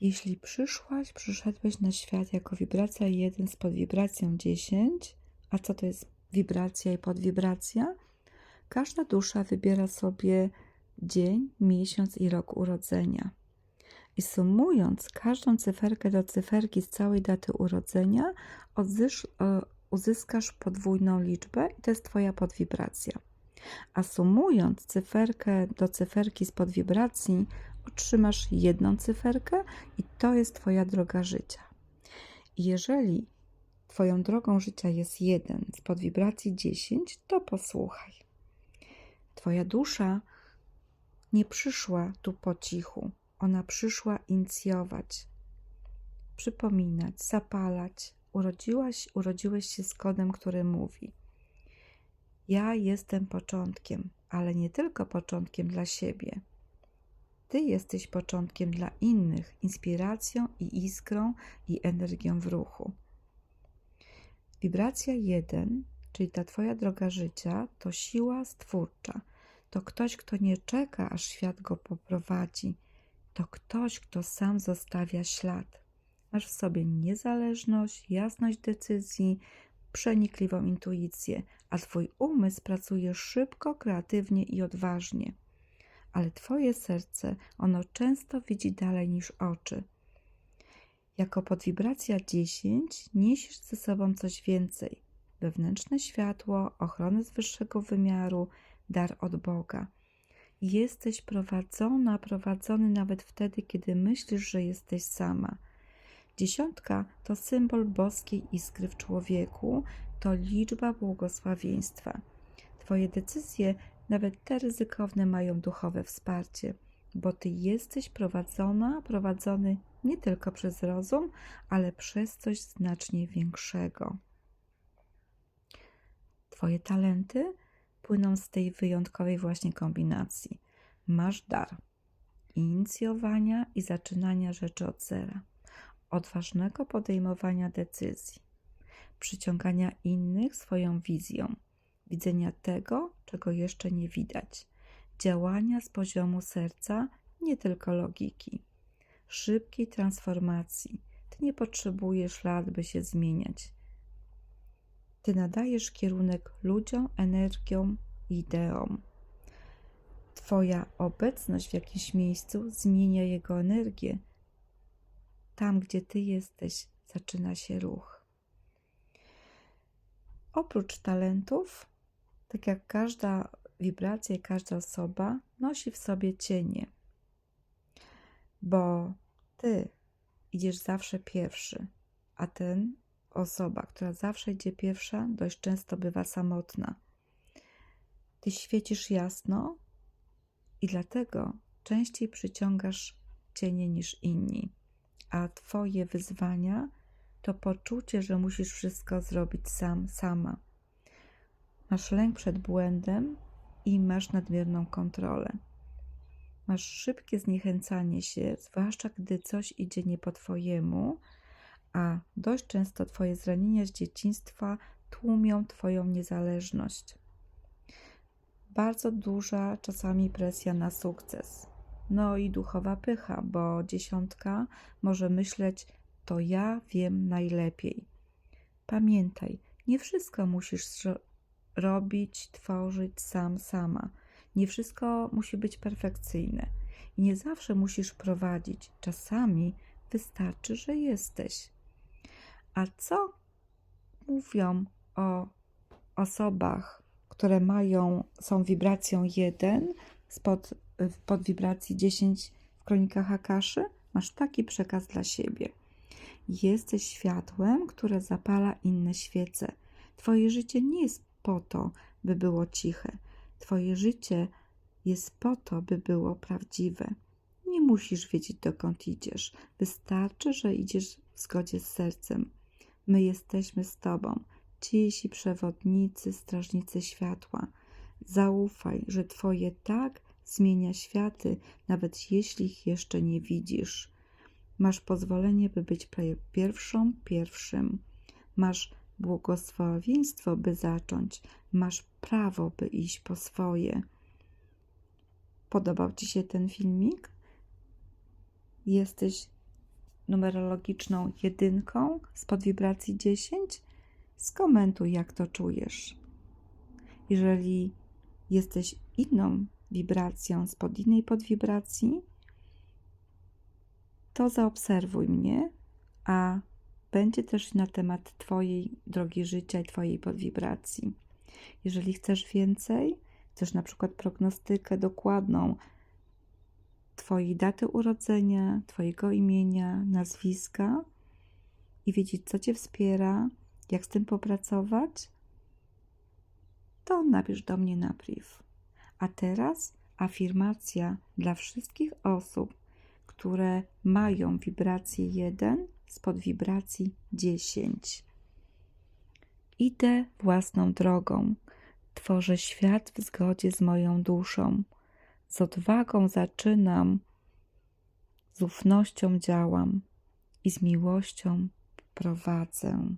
Jeśli przyszłaś, przyszedłeś na świat jako wibracja 1 z podwibracją 10, a co to jest wibracja i podwibracja? Każda dusza wybiera sobie dzień, miesiąc i rok urodzenia. I sumując każdą cyferkę do cyferki z całej daty urodzenia, odzysz, e, uzyskasz podwójną liczbę i to jest Twoja podwibracja. A sumując cyferkę do cyferki z podwibracji, otrzymasz jedną cyferkę i to jest Twoja droga życia. Jeżeli Twoją drogą życia jest jeden z podwibracji 10, to posłuchaj. Twoja dusza nie przyszła tu po cichu. Ona przyszła inicjować, przypominać, zapalać. Urodziłaś, urodziłeś się z kodem, który mówi: Ja jestem początkiem, ale nie tylko początkiem dla siebie. Ty jesteś początkiem dla innych, inspiracją i iskrą i energią w ruchu. Wibracja 1, czyli ta Twoja droga życia, to siła stwórcza. To ktoś, kto nie czeka, aż świat go poprowadzi. To ktoś, kto sam zostawia ślad. Masz w sobie niezależność, jasność decyzji, przenikliwą intuicję, a Twój umysł pracuje szybko, kreatywnie i odważnie. Ale Twoje serce, ono często widzi dalej niż oczy. Jako podwibracja 10 niesiesz ze sobą coś więcej. Wewnętrzne światło, ochronę z wyższego wymiaru, dar od Boga. Jesteś prowadzona, prowadzony nawet wtedy, kiedy myślisz, że jesteś sama. Dziesiątka to symbol boskiej iskry w człowieku, to liczba błogosławieństwa. Twoje decyzje, nawet te ryzykowne, mają duchowe wsparcie, bo Ty jesteś prowadzona, prowadzony nie tylko przez rozum, ale przez coś znacznie większego. Twoje talenty płyną z tej wyjątkowej właśnie kombinacji. Masz dar inicjowania i zaczynania rzeczy od zera, odważnego podejmowania decyzji, przyciągania innych swoją wizją, widzenia tego, czego jeszcze nie widać, działania z poziomu serca, nie tylko logiki, szybkiej transformacji. Ty nie potrzebujesz lat, by się zmieniać. Ty nadajesz kierunek ludziom, energiom, ideom. Twoja obecność w jakimś miejscu zmienia jego energię. Tam, gdzie ty jesteś, zaczyna się ruch. Oprócz talentów, tak jak każda wibracja i każda osoba, nosi w sobie cienie, bo ty idziesz zawsze pierwszy, a ten osoba, która zawsze idzie pierwsza, dość często bywa samotna. Ty świecisz jasno i dlatego częściej przyciągasz cienie niż inni, a Twoje wyzwania to poczucie, że musisz wszystko zrobić sam, sama. Masz lęk przed błędem i masz nadmierną kontrolę. Masz szybkie zniechęcanie się, zwłaszcza gdy coś idzie nie po Twojemu, a dość często Twoje zranienia z dzieciństwa tłumią Twoją niezależność. Bardzo duża czasami presja na sukces. No i duchowa pycha, bo dziesiątka może myśleć, to ja wiem najlepiej. Pamiętaj, nie wszystko musisz robić, tworzyć sam, sama. Nie wszystko musi być perfekcyjne i nie zawsze musisz prowadzić. Czasami wystarczy, że jesteś. A co mówią o osobach, które mają, są wibracją 1 spod, pod wibracji 10 w kronikach Akaszy? Masz taki przekaz dla siebie. Jesteś światłem, które zapala inne świece. Twoje życie nie jest po to, by było ciche. Twoje życie jest po to, by było prawdziwe. Nie musisz wiedzieć, dokąd idziesz. Wystarczy, że idziesz w zgodzie z sercem. My jesteśmy z Tobą, cisi przewodnicy, strażnicy światła. Zaufaj, że Twoje tak zmienia światy, nawet jeśli ich jeszcze nie widzisz. Masz pozwolenie, by być pierwszą, pierwszym. Masz błogosławieństwo, by zacząć. Masz prawo, by iść po swoje. Podobał Ci się ten filmik? Jesteś numerologiczną jedynką z podwibracji 10, skomentuj, jak to czujesz. Jeżeli jesteś inną wibracją spod innej podwibracji, to zaobserwuj mnie, a będzie też na temat Twojej drogi życia i Twojej podwibracji. Jeżeli chcesz więcej, chcesz na przykład prognostykę dokładną Twojej daty urodzenia, Twojego imienia, nazwiska i wiedzieć, co Cię wspiera, jak z tym popracować, to napisz do mnie na priv. A teraz afirmacja dla wszystkich osób, które mają wibrację 1 spod wibracji 10. Idę własną drogą, tworzę świat w zgodzie z moją duszą. Z odwagą zaczynam, z ufnością działam i z miłością prowadzę.